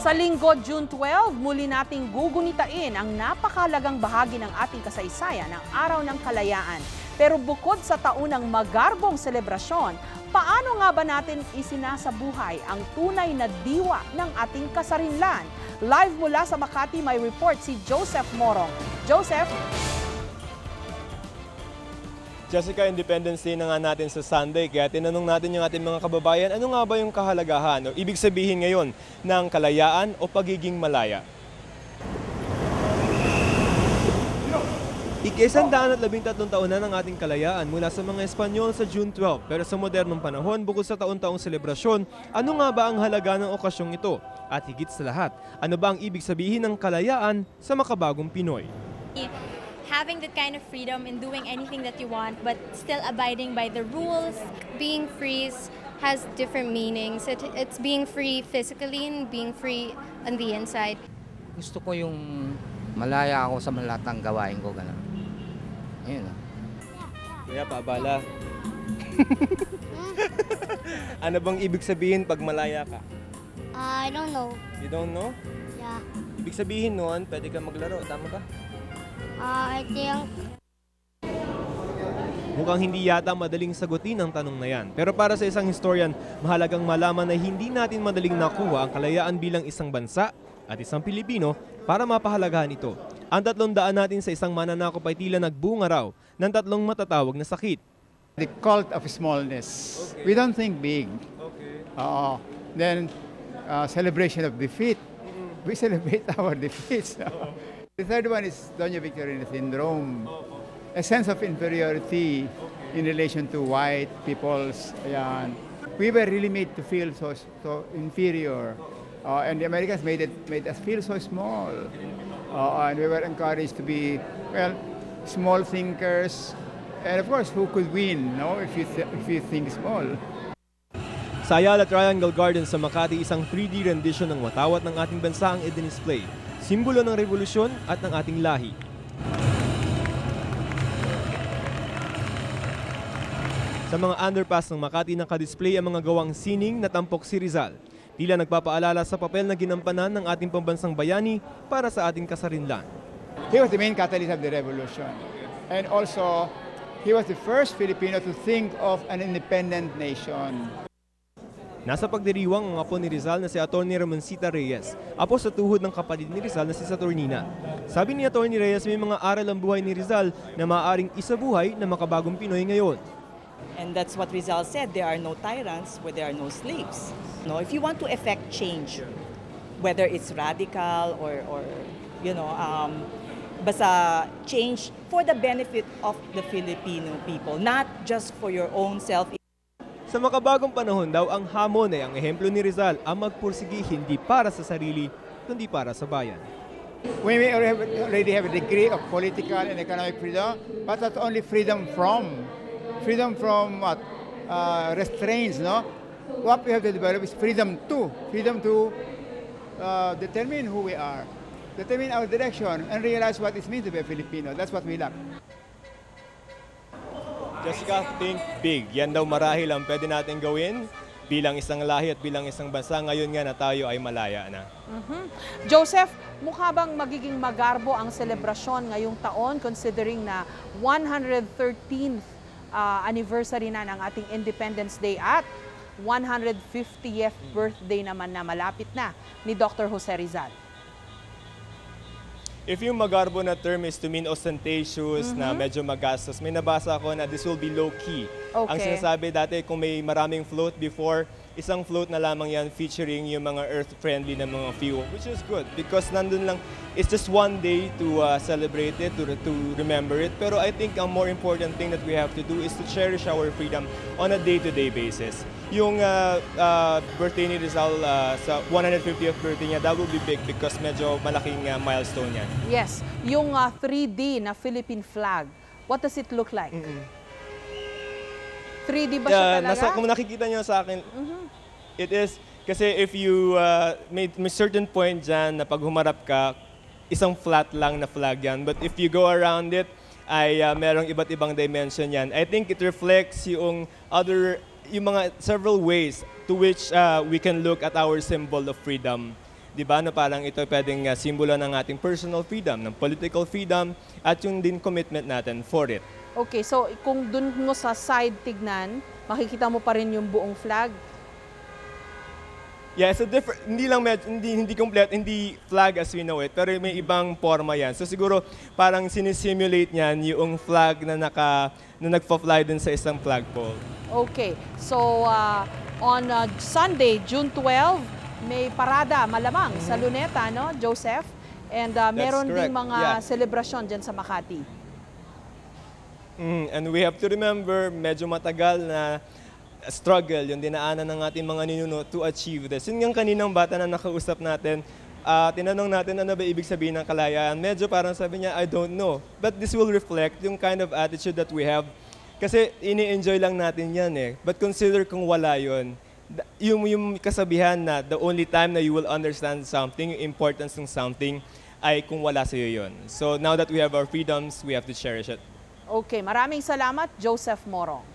Sa linggo, June 12, muli nating gugunitain ang napakalagang bahagi ng ating kasaysayan, ang Araw ng Kalayaan. Pero bukod sa taunang magarbong selebrasyon, paano nga ba natin isinasabuhay ang tunay na diwa ng ating kasarinlan? Live mula sa Makati, may report si Joseph Morong. Joseph? Jessica, Independence Day na nga natin sa Sunday, kaya tinanong natin yung ating mga kababayan, ano nga ba yung kahalagahan o ibig sabihin ngayon ng kalayaan o pagiging malaya? Ikesandaan at labing tatlong taon na ng ating kalayaan mula sa mga Espanyol sa June 12. Pero sa modernong panahon, bukod sa taon-taong selebrasyon, ano nga ba ang halaga ng okasyong ito? At higit sa lahat, ano ba ang ibig sabihin ng kalayaan sa makabagong Pinoy? Having that kind of freedom in doing anything that you want, but still abiding by the rules. Being free has different meanings. It, it's being free physically and being free on the inside. Gusto ko yung malaya ako sa lahat ng gawain ko. Ganun. Ayun. ah. Kaya paabala. ano bang ibig sabihin pag malaya ka? I don't know. You don't know? Yeah. Ibig sabihin noon, pwede ka maglaro. Tama ba? Uh, I think Mukhang hindi yata madaling sagutin ang tanong na yan. Pero para sa isang historian, mahalagang malaman na hindi natin madaling nakuha ang kalayaan bilang isang bansa at isang Pilipino para mapahalagahan ito. Ang tatlong daan natin sa isang mananakop ay tila nagbunga raw ng tatlong matatawag na sakit. The cult of smallness. We don't think big. Okay. Uh, then, uh, celebration of defeat. We celebrate our defeats. The third one is Doña Victorina syndrome. A sense of inferiority in relation to white peoples. Ayan. We were really made to feel so, so inferior. Uh, and the Americans made, it, made us feel so small. Uh, and we were encouraged to be, well, small thinkers. And of course, who could win no, if, you th- if you think small? Sa Ayala Triangle Garden sa Makati, isang 3D rendition ng watawat ng ating bansa ang i-display. Simbolo ng revolusyon at ng ating lahi. Sa mga underpass ng Makati nakadisplay ang mga gawang sining na tampok si Rizal. Tila nagpapaalala sa papel na ginampanan ng ating pambansang bayani para sa ating kasarinlan. He was the main catalyst of the revolution. And also, he was the first Filipino to think of an independent nation. Nasa pagdiriwang ang apo ni Rizal na si Atty. Ramoncita Reyes, apo sa tuhod ng kapatid ni Rizal na si Saturnina. Sabi ni Atty. Reyes may mga aral ang buhay ni Rizal na maaaring isabuhay na makabagong Pinoy ngayon. And that's what Rizal said, there are no tyrants where there are no slaves. No, if you want to effect change, whether it's radical or, or you know, um, basta change for the benefit of the Filipino people, not just for your own self Sa makabagong panahon daw, ang hamon ay ang ehemplo ni Rizal ang magpursigi hindi para sa sarili, kundi para sa bayan. We already have- a degree of political and economic freedom, but not only freedom from, freedom from what? Uh, restraints, no? What we have to develop is freedom to, freedom to uh, determine who we are, determine our direction, and realize what it means to be a Filipino. That's what we lack. Jessica, think big. Yan daw marahil ang pwede natin gawin bilang isang lahi at bilang isang bansa. Ngayon nga na tayo ay malaya na. Joseph, mukha bang magiging magarbo ang selebrasyon ngayong taon considering na 113th ah, anniversary na ng ating Independence Day at 150th birthday naman na malapit na ni Dr. Jose Rizal. If yung magarbo na term is to mean ostentatious, na medyo magastos, may nabasa ako na this will be low-key. Ang Okay. sinasabi dati, kung may maraming float before, isang float na lamang yan featuring yung mga earth-friendly na mga fuel, which is good because nandun lang, it's just one day to uh, celebrate it, to, to remember it. Pero I think ang more important thing that we have to do is to cherish our freedom on a day-to-day basis. Yung uh, uh, birthday ni Rizal uh, sa 150th birthday niya, that will be big because medyo malaking uh, milestone yan. Yes, yung ah, 3D na Philippine flag, what does it look like? 3D ba siya talaga? nasa, kung nakikita niyo sa akin, it is, kasi if you, uh, may, may certain point dyan na pag humarap ka, isang flat lang na flag yan. But if you go around it, ay uh, merong iba't ibang dimension yan. I think it reflects yung other, yung mga several ways to which uh, we can look at our symbol of freedom Di ba? Na parang ito pwedeng uh, simbolo ng ating personal freedom, ng political freedom, at yung din commitment natin for it. Okay, so kung dun mo sa side tignan, makikita mo pa rin yung buong flag. Yeah, a different, hindi lang med, hindi, hindi complete, hindi flag as we know it, pero may ibang forma yan. So siguro parang sinisimulate niyan yung flag na naka, na nagpa-fly dun sa isang flagpole. Okay, so uh, on uh, Sunday, June 12, may parada malamang sa Luneta, no, Joseph? And uh, meron ding correct, mga yeah. celebration dyan sa Makati. Mm, and we have to remember, medyo matagal na struggle yung dinaanan ng ating mga ninuno to achieve this. Yun yung kaninang bata na nakausap natin, ah, tinanong natin ano ba ibig sabihin ng kalayaan. Medyo parang sabi niya, I don't know. But this will reflect yung kind of attitude that we have. Kasi ini-enjoy lang natin yan eh. But consider kung wala yun. Yung, yung kasabihan na the only time na you will understand something, yung importance ng something, ay kung wala sa'yo yun. So now that we have our freedoms, we have to cherish it. Okay, maraming salamat, Joseph Moro.